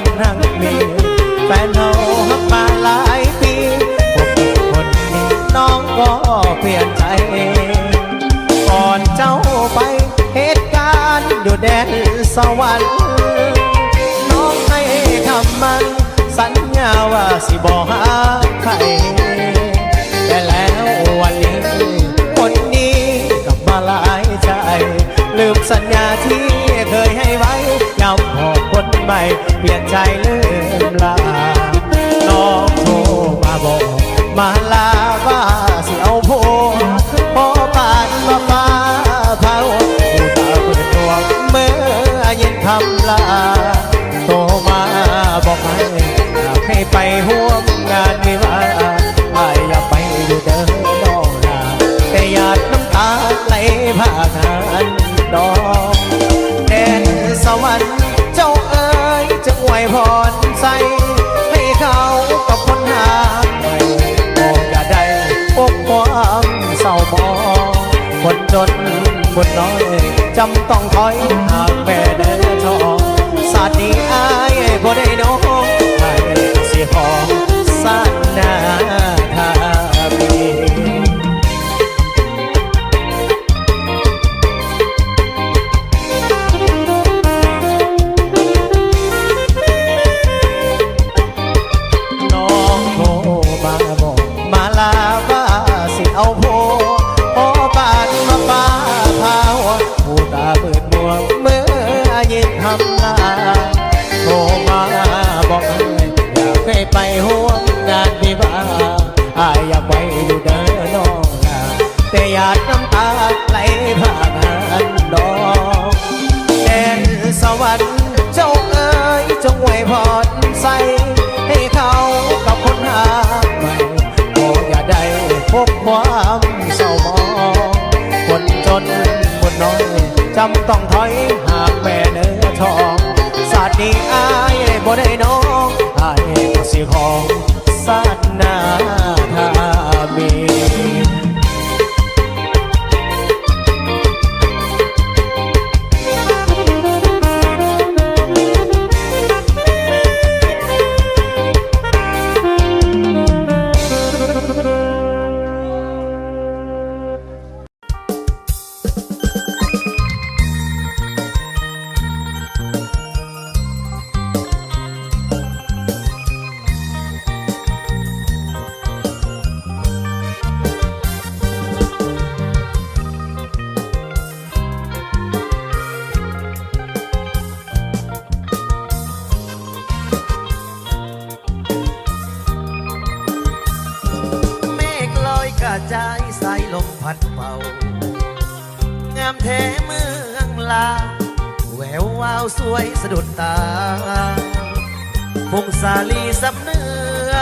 คนทั้งมี แฟนเราฮักมาหลายปีพวกคนนี้น้องก็เปลี่ยนใจก่อนเจ้าไปเหตุการณ์อยู่แดนสวรรค์น้องให้คำมัน สัญญาว่าสิบอกหาใครแต่แล้ววันนี้ คนนี้กลับมาหลายใจ ลืมสัญญาที่ เปลี่ยนใจลืมลาน้องโทรมาบอกมาลาว่าสิเอาโพพอปานมาฟ้าเผาผู้ตาเปิดตัวเมื่อเย็นคำลาโทรมาบอกให้อยากให้ไปห่วมงานวิวาไอ้อยากไปอยู่เดินดอกนาแต่หยาดน้ำตาไหลผ่านงานดอกแดนสวรรค์ คนน้อยจำต้องถอยหากแม่เดินทองสาดนี้อายบ่ได้น้องอายเสียของสาดหนา ใสให้เขากับคนหาใหม่โอ้อย่าได้พบความเศร้ามองคนจนคนน้อยจำต้องถอยหากแม่เนื้อทองสาดนี้อายบ่ได้น้องอายก็สิของสาดหน้าทา ลอยกระจายสายลมพัดเป่างามแท้เมืองลาแวววาวสวยสะดุดตาพงสาลีสำเนือ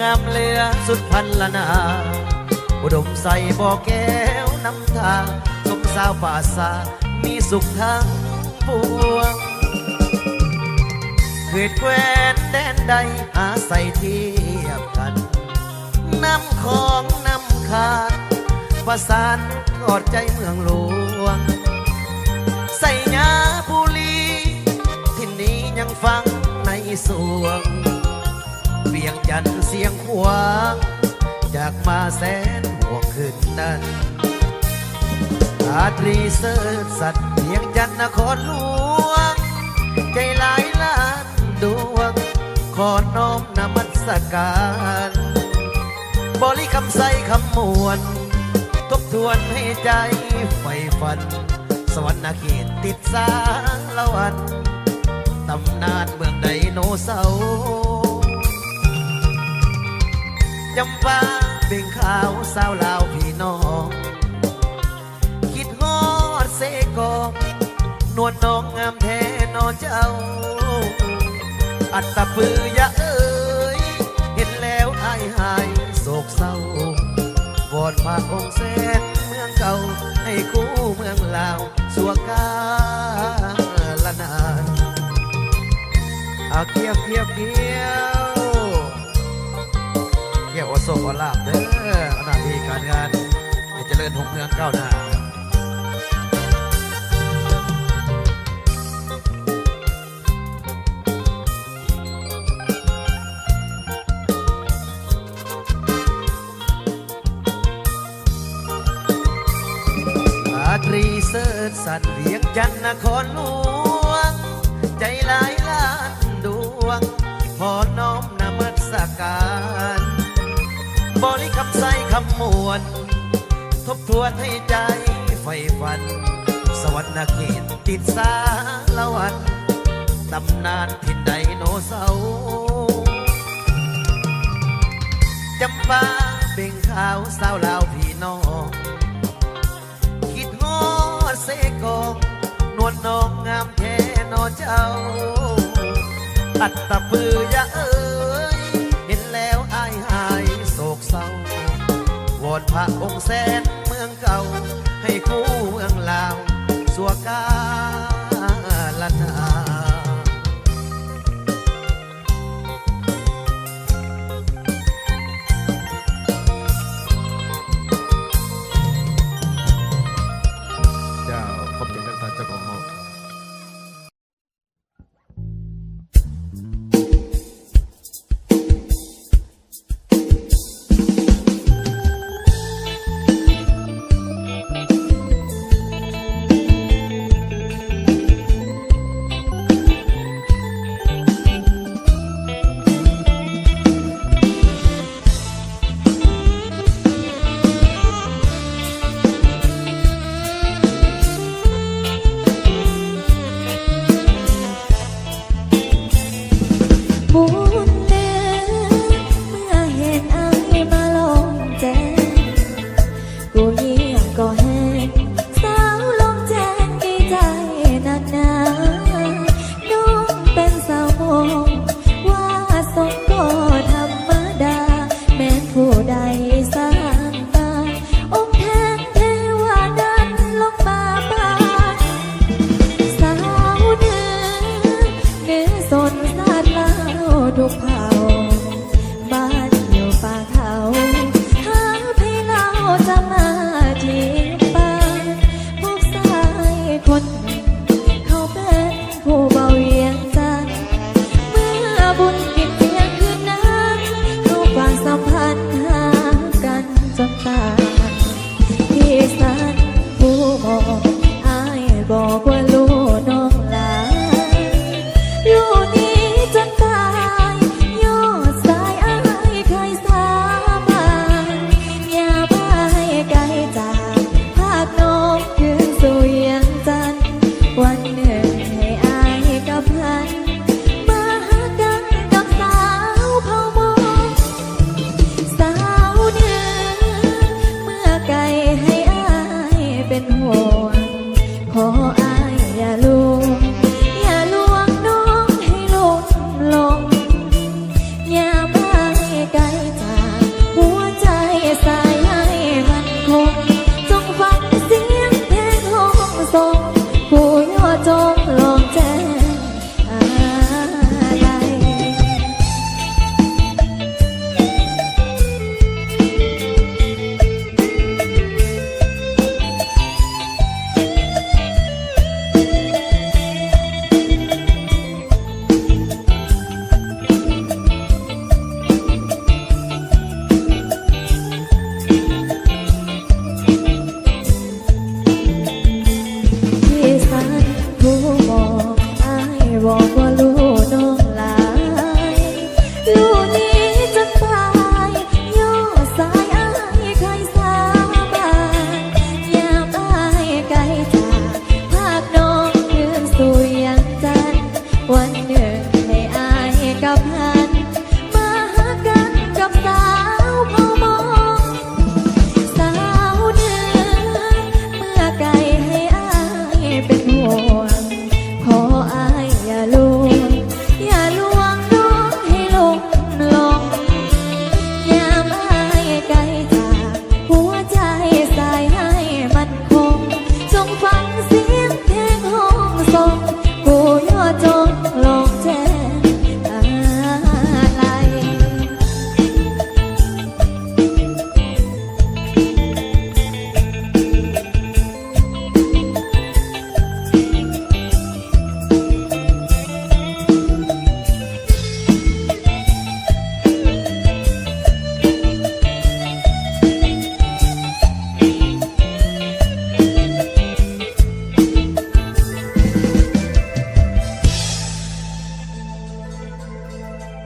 งามเลือสุดพันละนาอุดมใสบ่อแก้วน้ำทางสมสาวป่าสามีสุขทั้งปวงเขตแควนแดนใดหาใส่เทียบกัน น้ำของน้ำ ขาดประสานกอดใจเมืองหลวง ใส่ยาบุรีที่นี้ยังฟังในสวงเวียงจันเสียงขวางจากมาแสนห่วงขึ้นนั้นอาตรีเสิร์ชสัตว์เพียงจันทน์นครหลวง ใจหลายล้านดวงขอน้อมนมัสการ บริคำใสคำมวลทบทวนให้ใจไฟฝัน สวรรค์เขตติดสางละวันตำนานเมืองไดโนเสาร์จำปาเบ่งขาวสาวลาวพี่น้อง คิดฮอดเสกองนวลน้องงามแท้นอเจ้า อัตตะปือยะเอ้ย เห็นแล้วอายหาย กเศร้าวอนผาองแสนเมืองเก่า ให้คู่เมืองลาวสัวกาละนานอเอาเกี่ยวเกี่ยวเกี่ยวเกี่ยวโอโซโอลาบเด้อหน้าที่การงานให้เจริญหงเมืองเก้าหน้าอา เสิร์ชสัตว์เวียงจันทน์นครหลวง ใจหลายล้านดวง พอน้อมนมัสการ บริคำใส่คำมวล ทบทวนให้ใจไฟฟัน สวรรค์เขตติดสาละวันตำนานทินไดโนเสาร์จำปาเบ่งขาวสาวลาวพี สกองนวลน้องงามแท้นอเจ้าอัตตะพือยะเอ้ยเห็นแล้วอายหายโศกเศร้าวอนพระองค์แสนเมืองเก่าให้คู่